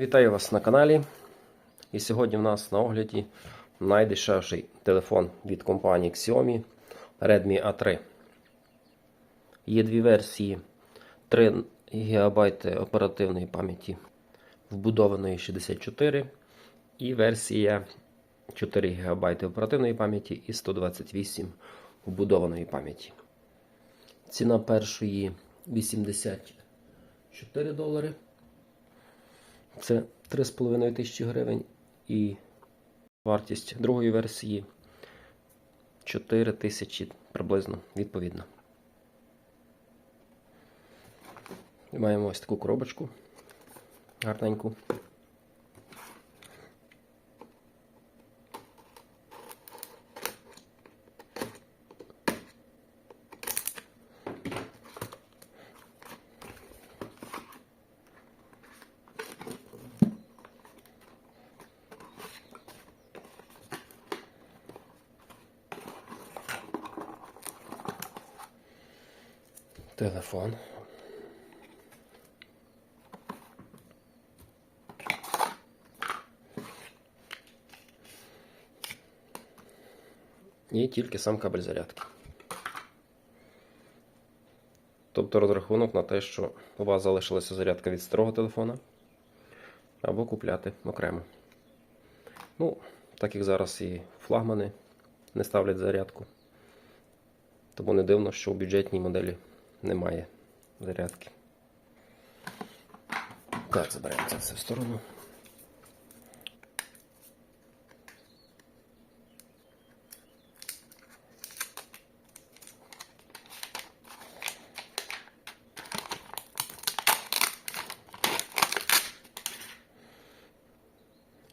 Вітаю вас на каналі. І сьогодні в нас на огляді найдешевший телефон від компанії Xiaomi Redmi A3. Є дві версії: 3 ГБ оперативної пам'яті вбудованої 64 і версія 4 ГБ оперативної пам'яті і 128 вбудованої пам'яті. Ціна першої 84 долари. Це 3,5 тисячі гривень і вартість другої версії 4 тисячі приблизно відповідно. Маємо ось таку коробочку гарненьку. Телефон. І тільки сам кабель зарядки. Тобто розрахунок на те, що у вас залишилася зарядка від старого телефона, або купляти окремо. Ну, так як зараз і флагмани не ставлять зарядку. Тому не дивно, що у бюджетній моделі немає зарядки. Так, заберемо це все в сторону.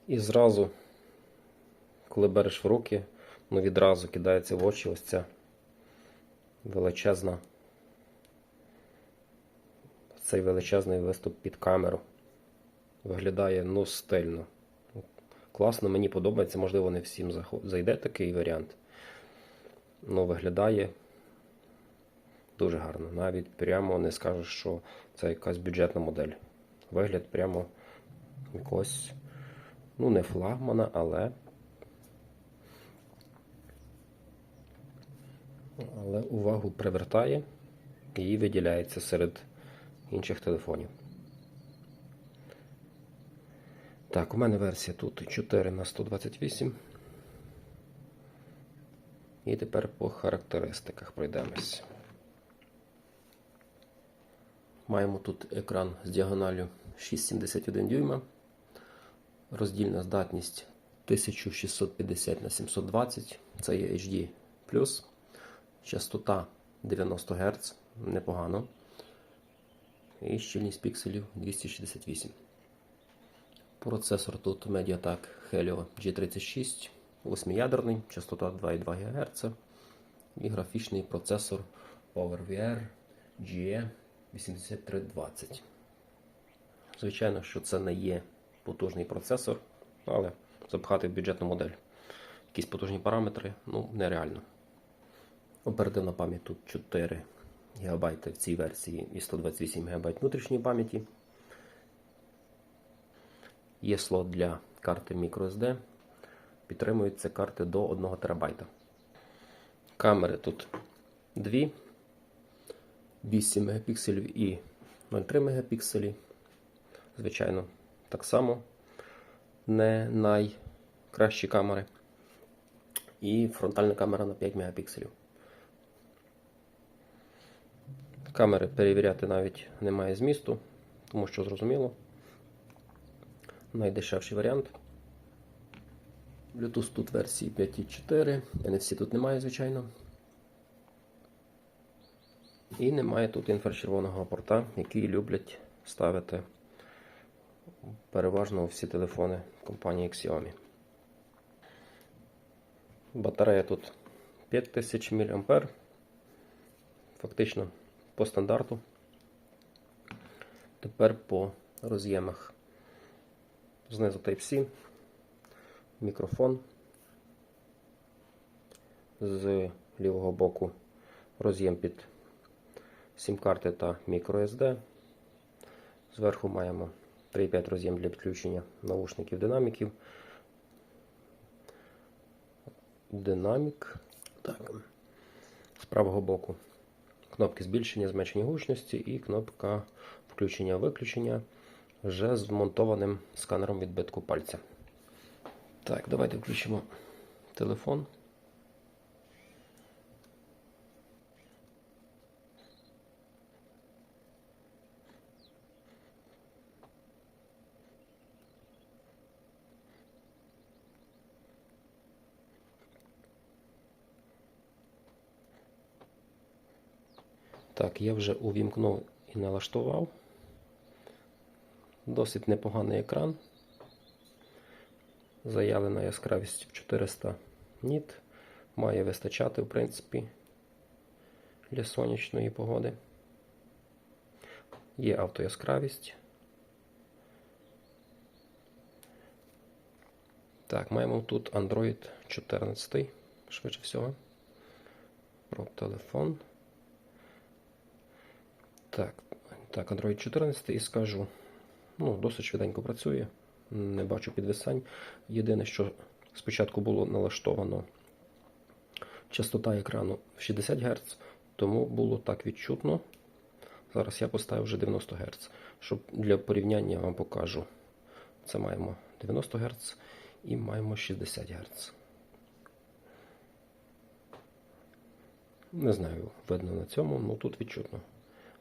І зразу, коли береш в руки, ну відразу кидається в очі ось ця величезна цей величезний виступ під камеру. Виглядає ну стильно. Класно, мені подобається, можливо, не всім зайде такий варіант. Ну, виглядає дуже гарно. Навіть прямо не скажеш, що це якась бюджетна модель. Вигляд прямо якось, ну, не флагмана, але. Але увагу привертає і виділяється серед інших телефонів. Так, у мене версія тут 4 на 128. І тепер по характеристиках пройдемось. Маємо тут екран з діагоналю 6,71 дюйма. Роздільна здатність 1650 на 720 це є HD. Частота 90 Гц, непогано і щільність пікселів 268. Процесор тут Mediatek Helio G36, 8-ядерний, частота 2,2 ГГц і графічний процесор PowerVR GE 8320. Звичайно, що це не є потужний процесор, але запхати в бюджетну модель. Якісь потужні параметри ну, нереально. Оперативна пам'ять тут 4 ГБ в цій версії і 128 ГБ внутрішньої пам'яті. Є слот для карти microSD. Підтримуються карти до 1 ТБ. Камери тут 2, 8 Мп і 0,3 Мп. Звичайно, так само не найкращі камери. І фронтальна камера на 5 Мп. Камери перевіряти навіть немає змісту, тому що зрозуміло. Найдешевший варіант. Bluetooth тут версії 5.4, NFC тут немає, звичайно. І немає тут інфрачервоного порта, який люблять ставити переважно всі телефони компанії Xiaomi. Батарея тут 5000 мА. Фактично по стандарту. Тепер по роз'ємах. Знизу Type-C, мікрофон. З лівого боку роз'єм під сім-карти та microSD. Зверху маємо 3,5 роз'єм для підключення наушників динаміків. Динамік. Так. З правого боку кнопки збільшення, зменшення гучності і кнопка включення-виключення вже з вмонтованим сканером відбитку пальця. Так, давайте включимо телефон. Так, я вже увімкнув і налаштував. Досить непоганий екран. Заявлена яскравість 400 ніт. Має вистачати, в принципі, для сонячної погоди. Є автояскравість. Так, маємо тут Android 14, швидше всього. Про телефон. Так, так, Android 14 і скажу. Ну, досить швиденько працює. Не бачу підвисань. Єдине, що спочатку було налаштовано частота екрану в 60 Гц, тому було так відчутно. Зараз я поставив вже 90 Гц. Щоб для порівняння вам покажу. Це маємо 90 Гц і маємо 60 Гц. Не знаю, видно на цьому, ну тут відчутно.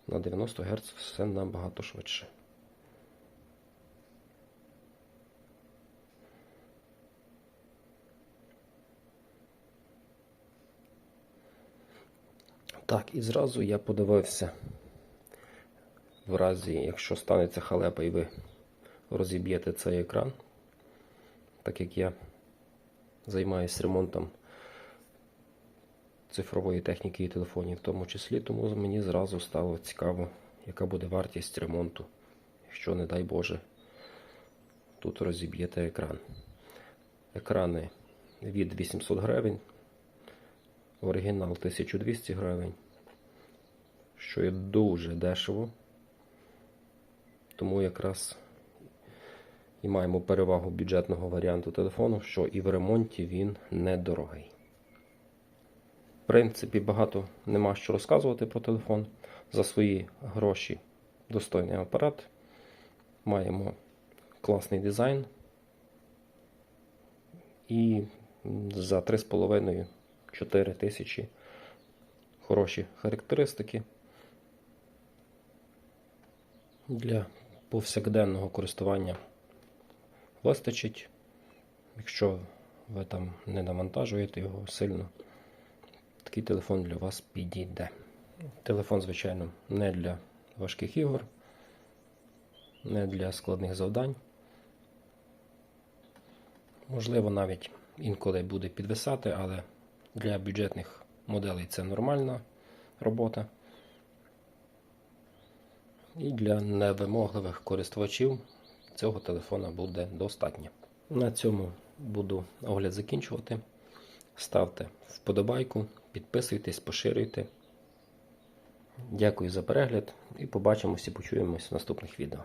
На 90 Гц все набагато швидше. Так, і зразу я подивився, в разі, якщо станеться халепа і ви розіб'єте цей екран, так як я займаюся ремонтом цифрової техніки і телефонів в тому числі, тому мені зразу стало цікаво, яка буде вартість ремонту, якщо, не дай Боже, тут розіб'єте екран. Екрани від 800 гривень, оригінал 1200 гривень, що є дуже дешево, тому якраз і маємо перевагу бюджетного варіанту телефону, що і в ремонті він недорогий. Принципі, багато нема що розказувати про телефон. За свої гроші достойний апарат. Маємо класний дизайн. І за 3,5-4 тисячі хороші характеристики. Для повсякденного користування вистачить, якщо ви там не навантажуєте його сильно такий телефон для вас підійде. Телефон, звичайно, не для важких ігор, не для складних завдань. Можливо, навіть інколи буде підвисати, але для бюджетних моделей це нормальна робота. І для невимогливих користувачів цього телефона буде достатньо. На цьому буду огляд закінчувати. Ставте вподобайку, підписуйтесь, поширюйте. Дякую за перегляд і побачимося почуємось в наступних відео.